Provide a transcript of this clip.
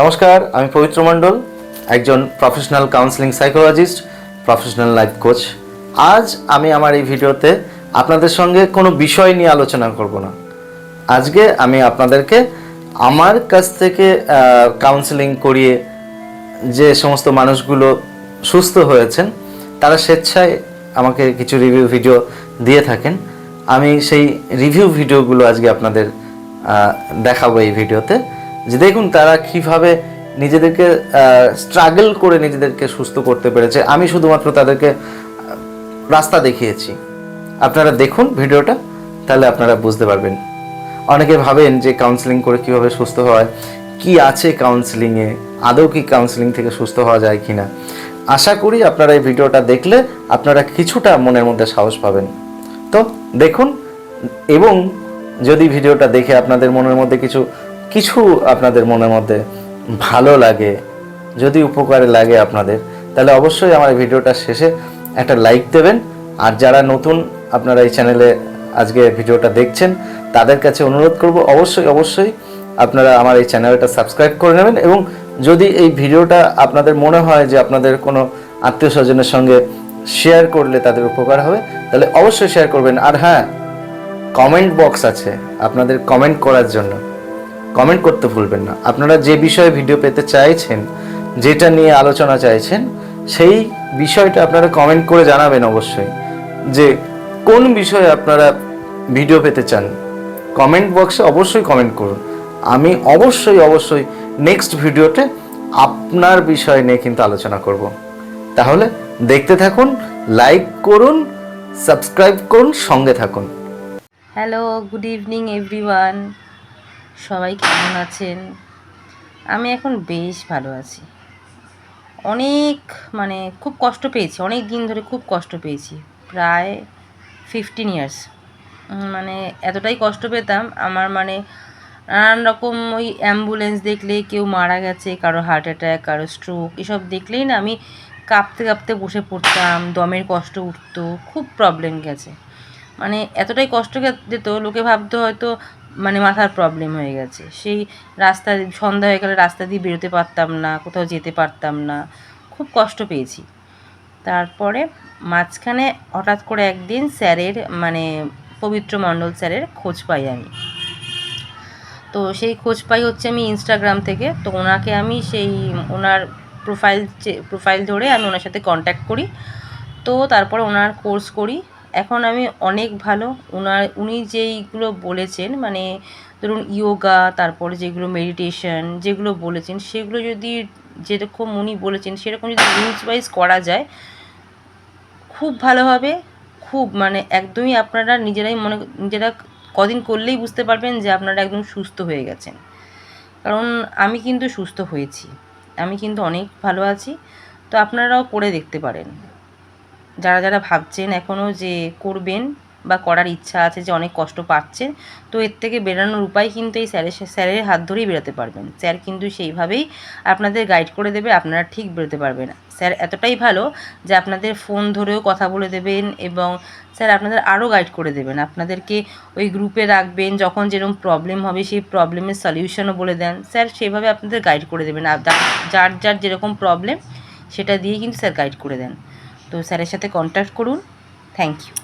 নমস্কার, আমি পবিত্র মণ্ডল, একজন professional counselling psychologist professional life coach আজ আমি আমার এই ভিডিওতে আপনাদের সঙ্গে কোনো বিষয় নিয়ে আলোচনা করব না। আজকে আমি আপনাদেরকে আমার কাছ থেকে কাউন্সিলিং করিয়ে যে সমস্ত মানুষগুলো সুস্থ হয়েছেন, তারা স্বেচ্ছায় আমাকে কিছু রিভিউ ভিডিও দিয়ে থাকেন। আমি সেই রিভিউ ভিডিওগুলো আজকে আপনাদের দেখাবো এই ভিডিওতে। যে দেখুন তারা কীভাবে নিজেদেরকে স্ট্রাগল করে নিজেদেরকে সুস্থ করতে পেরেছে। আমি শুধুমাত্র তাদেরকে রাস্তা দেখিয়েছি। আপনারা দেখুন ভিডিওটা, তাহলে আপনারা বুঝতে পারবেন। অনেকে ভাবেন যে কাউন্সিলিং করে কীভাবে সুস্থ হয়, কি আছে কাউন্সিলিংয়ে আদৌ কি কাউন্সিলিং থেকে সুস্থ হওয়া যায় কিনা। আশা করি আপনারা এই ভিডিওটা দেখলে আপনারা কিছুটা মনের মধ্যে সাহস পাবেন। তো দেখুন, এবং যদি ভিডিওটা দেখে আপনাদের মনের মধ্যে কিছু কিছু আপনাদের মনের মধ্যে ভালো লাগে, যদি উপকারে লাগে আপনাদের, তাহলে অবশ্যই আমার ভিডিওটা শেষে একটা লাইক দেবেন। আর যারা নতুন আপনারা এই চ্যানেলে আজকে ভিডিওটা দেখছেন, তাদের কাছে অনুরোধ করব অবশ্যই অবশ্যই আপনারা আমার এই চ্যানেলটা সাবস্ক্রাইব করে নেবেন এবং যদি এই ভিডিওটা আপনাদের মনে হয় যে আপনাদের কোনো আত্মীয় স্বজনের সঙ্গে শেয়ার করলে তাদের উপকার হবে, তাহলে অবশ্যই শেয়ার করবেন। আর হ্যাঁ কমেন্ট বক্স আছে, আপনাদের কমেন্ট করার জন্য। কমেন্ট করতে ভুলবেন না। আপনারা যে বিষয়ে ভিডিও পেতে চাইছেন, যেটা নিয়ে আলোচনা চাইছেন, সেই বিষয়টা আপনারা কমেন্ট করে জানাবেন অবশ্যই। যে কোন বিষয়ে আপনারা ভিডিও পেতে চান, কমেন্ট বক্সে অবশ্যই কমেন্ট করুন। আমি অবশ্যই অবশ্যই নেক্সট ভিডিওতে আপনার বিষয় নিয়ে কিন্তু আলোচনা করব। তাহলে দেখতে থাকুন লাইক করুন সাবস্ক্রাইব করুন, সঙ্গে থাকুন। হ্যালো গুড ইভিনিং এভরিওয়ান সবাই কেমন আছেন? আমি এখন বেশ ভালো আছি। অনেক মানে খুব কষ্ট পেয়েছি, অনেক দিন ধরে খুব কষ্ট পেয়েছি। প্রায় ফিফটিন ইয়ার্স মানে এতটাই কষ্ট পেতাম, আমার মানে নানান রকম ওই অ্যাম্বুলেন্স দেখলে কেউ মারা গেছে, কারও হার্ট অ্যাটাক কারও স্ট্রোক এসব দেখলেই না আমি কাঁপতে কাঁপতে বসে পড়তাম, দমের কষ্ট উঠতো, খুব প্রবলেম গেছে। মানে এতটাই কষ্ট যেত, লোকে ভাবতো হয়তো মানে মাথার প্রবলেম হয়ে গেছে। সেই রাস্তা সন্ধ্যা হয়ে গেলে রাস্তা দিয়ে বেরোতে পারতাম না, কোথাও যেতে পারতাম না। খুব কষ্ট পেয়েছি। তারপরে মাঝখানে হঠাৎ করে একদিন স্যারের মানে পবিত্র মণ্ডল স্যারের খোঁজ পাই আমি। তো সেই খোঁজ পাই হচ্ছে আমি ইনস্টাগ্রাম থেকে। তো ওনাকে আমি সেই, ওনার প্রোফাইল প্রোফাইল ধরে আমি ওনার সাথে কন্ট্যাক্ট করি। তো তারপরে ওনার কোর্স করি। এখন আমি অনেক ভালো। ওনার উনি যেইগুলো বলেছেন মানে ধরুন ইয়োগা, তারপরে যেগুলো মেডিটেশন যেগুলো বলেছেন, সেগুলো যদি যেরকম উনি বলেছেন, সেরকম যদি রুলস ওয়াইজ করা যায়, খুব ভালো হবে। খুব মানে একদমই আপনারা নিজেরাই মনে, নিজেরা কদিন করলেই বুঝতে পারবেন যে আপনারা একদম সুস্থ হয়ে গেছেন। কারণ আমি কিন্তু সুস্থ হয়েছি। আমি কিন্তু অনেক ভালো আছি। তো আপনারাও করে দেখতে পারেন। যারা যারা ভাবছেন এখনও যে করবেন বা করার ইচ্ছা আছে যে অনেক কষ্ট পাচ্ছেন, তো এর থেকে বেরানোর উপায় কিন্তু এই স্যারের স্যারের হাত ধরেই বেরোতে পারবেন। স্যার কিন্তু সেইভাবেই আপনাদের গাইড করে দেবে, আপনারা ঠিক বেরোতে পারবেন স্যার এতটাই ভালো যে আপনাদের ফোন ধরেও কথা বলে দেবেন এবং স্যার আপনাদের আরও গাইড করে দেবেন। আপনাদেরকে ওই গ্রুপে রাখবেন, যখন যেরকম প্রবলেম হবে সেই প্রবলেমের সলিউশনও বলে দেন। স্যার সেভাবে আপনাদের গাইড করে দেবেন। যার যার যেরকম প্রবলেম, সেটা দিয়ে কিন্তু স্যার গাইড করে দেন। তো স্যারের সাথে কন্ট্যাক্ট করুন। Thank you